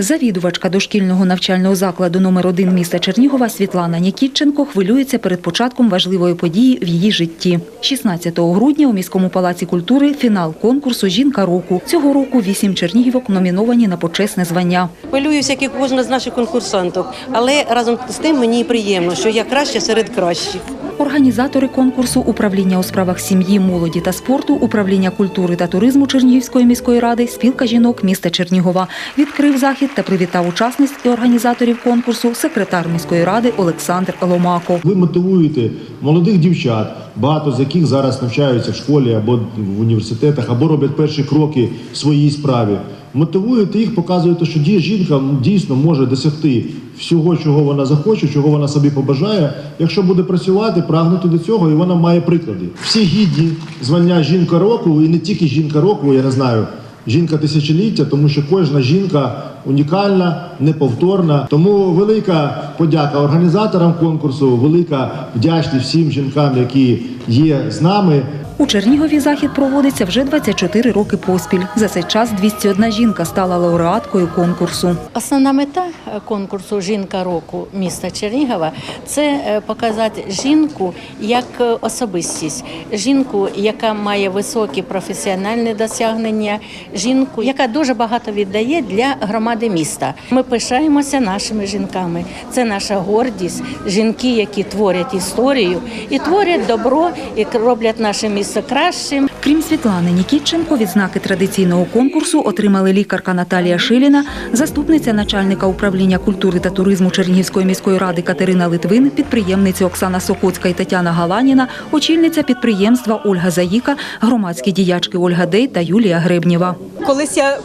Завідувачка дошкільного навчального закладу номер 1 міста Чернігова Світлана Нікітченко хвилюється перед початком важливої події в її житті. 16 грудня у міському палаці культури фінал конкурсу Жінка року. Цього року вісім чернігівок номіновані на почесне звання. Хвилююся, як і кожна з наших конкурсанток, але разом з тим мені приємно, що я краща серед кращих. Організатори конкурсу управління у справах сім'ї, молоді та спорту, управління культури та туризму Чернігівської міської ради, спілка жінок міста Чернігова відкрив захід та привітав учасниць і організаторів конкурсу секретар міської ради Олександр Ломако. Ви мотивуєте молодих дівчат, багато з яких зараз навчаються в школі або в університетах, або роблять перші кроки в своїй справі. Мотивуєте їх, показуєте, що жінка дійсно може досягти всього, чого вона захоче, чого вона собі побажає, якщо буде працювати, прагнути до цього, і вона має приклади. Всі гідні звання жінка року, і не тільки жінка року, я не знаю. Жінка тисячоліття, тому що кожна жінка унікальна, неповторна. Тому велика подяка організаторам конкурсу, велика вдячність всім жінкам, які є з нами. У Чернігові захід проводиться вже 24 роки поспіль. За цей час 201 жінка стала лауреаткою конкурсу. Основна мета е, конкурсу Жінка року міста Чернігова це е, показати жінку як е, особистість, жінку, яка має високі професіональні досягнення, жінку, яка дуже багато віддає для громади міста. Ми пишаємося нашими жінками. Це наша гордість. Жінки, які творять історію і творять добро, і роблять наше місто кращим. Крім Світлани Нікітченко, відзнаки традиційного конкурсу отримали лікарка Наталія Шиліна, заступниця начальника управління культури та туризму Чернігівської міської ради Катерина Литвин, підприємниці Оксана Сокоцька і Тетяна Галаніна, очільниця підприємства Ольга Заїка, громадські діячки Ольга Дей та Юлія Гребнєва. Колись я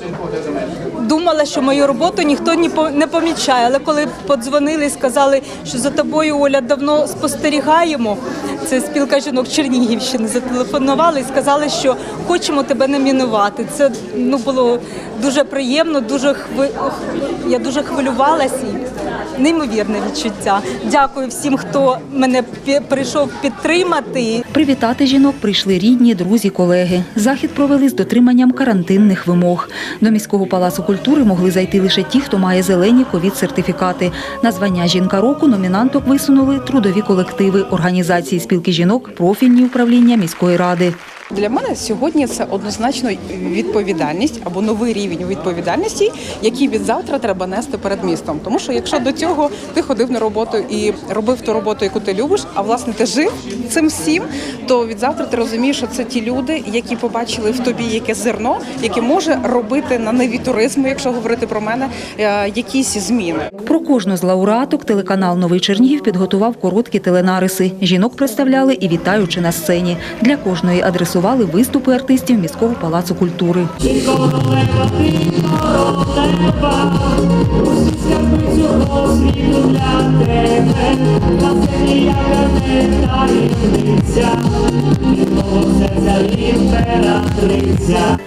думала, що мою роботу ніхто не помічає. Але коли подзвонили і сказали, що за тобою Оля давно спостерігаємо, це спілка жінок Чернігівщини, зателефонували і сказали, що хочемо тебе номінувати. Це ну було дуже приємно, дуже хви... я дуже хвилювалася. Неймовірне відчуття. Дякую всім, хто мене прийшов підтримати. Привітати жінок прийшли рідні, друзі, колеги. Захід провели з дотриманням карантинних вимог. До міського палацу культури могли зайти лише ті, хто має зелені ковід-сертифікати. На звання жінка року номінанток висунули трудові колективи, організації спілки жінок, профільні управління міської ради. Для мене сьогодні це однозначно відповідальність або новий рівень відповідальності, який від завтра треба нести перед містом. Тому що якщо до цього ти ходив на роботу і робив ту роботу, яку ти любиш, а власне ти жив цим всім, то від завтра ти розумієш, що це ті люди, які побачили в тобі яке зерно, яке може робити на ниві туризму, якщо говорити про мене, е, якісь зміни. Про кожну з лауреаток телеканал Новий Чернігів підготував короткі теленариси. Жінок представляли і вітаючи на сцені. Для кожної адресували виступи артистів міського палацу культури.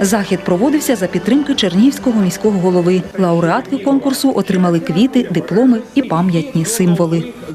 Захід проводився за підтримки Чернігівського міського голови. Лауреатки конкурсу отримали квіти, дипломи і пам'ятні символи.